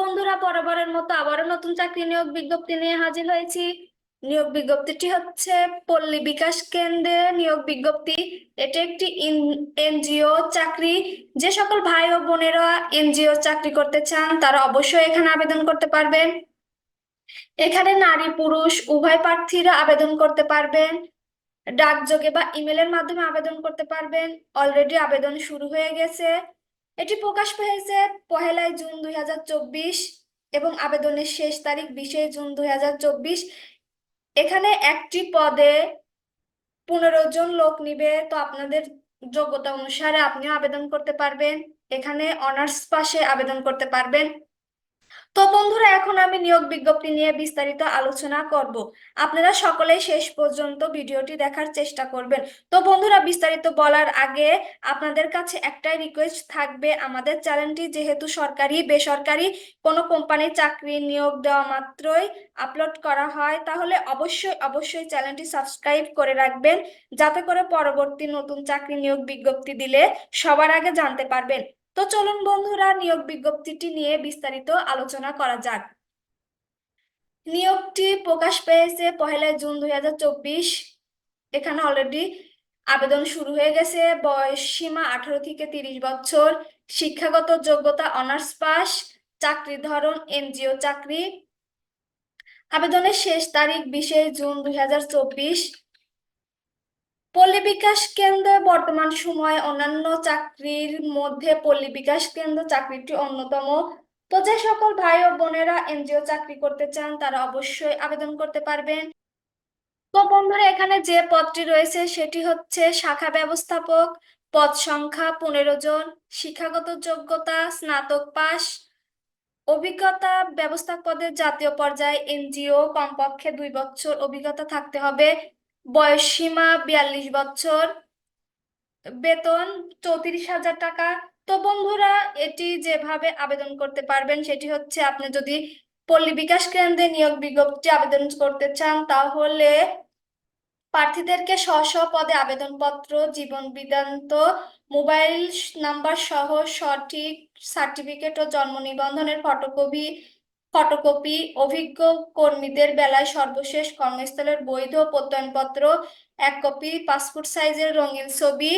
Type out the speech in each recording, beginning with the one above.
বন্ধুরা, বরাবরের মতো আবারও নতুন চাকরি নিয়োগ বিজ্ঞপ্তি নিয়ে হাজির হয়েছি। নিয়োগ বিজ্ঞপ্তিটি হচ্ছে পল্লী বিকাশ কেন্দ্রে নিয়োগ বিজ্ঞপ্তি। এটি একটি এনজিও চাকরি। যে সকল ভাই ও বোনেরা এনজিও চাকরি করতে চান, তারা অবশ্যই এখানে আবেদন করতে পারবেন। এখানে নারী, পুরুষ, উভয় প্রার্থীরা আবেদন করতে পারবেন। ডাকযোগে বা ইমেলের মাধ্যমে আবেদন করতে পারবেন। অলরেডি আবেদন শুরু হয়ে গেছে। এটি প্রকাশ পেয়েছে পহেলাই জুন দুই হাজার চব্বিশ এবং আবেদনের শেষ তারিখ বিশে জুন দুই হাজার চব্বিশ। এখানে একটি পদে পনেরো জন লোক নিবে, তো আপনাদের যোগ্যতা অনুসারে আপনিও আবেদন করতে পারবেন। এখানে অনার্স পাশে আবেদন করতে পারবেন। তো বন্ধুরা, এখন আমি নিয়োগ বিজ্ঞপ্তি নিয়ে বিস্তারিত আলোচনা করব। আপনারা সকলেই শেষ পর্যন্ত ভিডিওটি দেখার চেষ্টা করবেন। তো বন্ধুরা, বিস্তারিত বলার আগে আপনাদের কাছে একটাই রিকোয়েস্ট থাকবে। আমাদের চ্যানেলটি যেহেতু সরকারি, বেসরকারি, কোনো কোম্পানির চাকরি নিয়োগ দেওয়া মাত্রই আপলোড করা হয়, তাহলে অবশ্যই অবশ্যই চ্যানেলটি সাবস্ক্রাইব করে রাখবেন। যাতে করে পরবর্তী নতুন চাকরি নিয়োগ বিজ্ঞপ্তি দিলে সবার আগে জানতে পারবেন। তো চলুন বন্ধুরা, নিয়োগ বিজ্ঞপ্তিটি নিয়ে বিস্তারিত আলোচনা করা যাক। নিয়োগটি প্রকাশ পেয়েছে পহেলা জুন দুই হাজার চব্বিশ। এখানে অলরেডি আবেদন শুরু হয়ে গেছে, বয়স সীমা আঠারো থেকে তিরিশ বছর, শিক্ষাগত যোগ্যতা অনার্স পাস, চাকরির ধরন এনজিও চাকরি। আবেদনের শেষ তারিখ বিশে জুন দুই পল্লী বিকাশ কেন্দ্র বর্তমান সময়ে অন্যান্য চাকরির মধ্যে পল্লী বিকাশ কেন্দ্র চাকরিটি অন্যতম। তো যে সকল ভাই ও বোনেরা এনজিও চাকরি করতে চান, তারা অবশ্যই আবেদন করতে পারবেন। তো বন্ধুরা, এখানে যে পদটি রয়েছে, সেটি হচ্ছে শাখা ব্যবস্থাপক, পদ সংখ্যা পনেরো জন, শিক্ষাগত যোগ্যতা স্নাতক পাস অভিজ্ঞতা ব্যবস্থাপক পদের জাতীয় পর্যায়ে এনজিও কমপক্ষে দুই বছর অভিজ্ঞতা থাকতে হবে। বয়স সীমা বিয়াল্লিশ বছর। বেতন চৌত্রিশ হাজার টাকা। তো বন্ধুরা, এটি যেভাবে আবেদন করতে পারবেন, সেটি হচ্ছে আপনি যদি পল্লী বিকাশ কেন্দ্রে নিয়োগ বিজ্ঞপ্তি আবেদন করতে চান, তাহলে প্রার্থীদেরকে স্ব স্ব পদে আবেদনপত্র, জীবন বৃত্তান্ত, মোবাইল নাম্বার সহ সঠিক সার্টিফিকেট ও জন্ম নিবন্ধনের ফটোকপি ফটোকপি অভিজ্ঞ কর্মীদের বেলায় সর্বশেষ কর্মস্থলের বৈধ প্রত্যয়নপত্র, এক কপি পাসপোর্ট সাইজের রঙিন ছবি,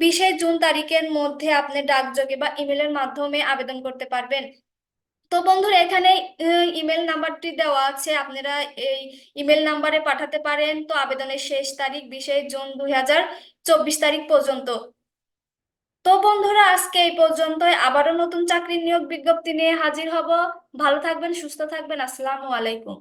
বিশে জুন তারিখের মধ্যে আপনি ডাকযোগে বা ইমেলের মাধ্যমে আবেদন করতে পারবেন। তো বন্ধুরা, এখানে ইমেল নাম্বারটি দেওয়া আছে, আপনারা এই ইমেল নাম্বারে পাঠাতে পারেন। তো আবেদনের শেষ তারিখ বিশে জুন দুই হাজার চব্বিশ তারিখ পর্যন্ত। তো বন্ধুরা, আজকে এই পর্যন্তই। আবারও নতুন চাকরির নিয়োগ বিজ্ঞপ্তি নিয়ে হাজির হব। ভালো থাকবেন, সুস্থ থাকবেন। আসসালামু আলাইকুম।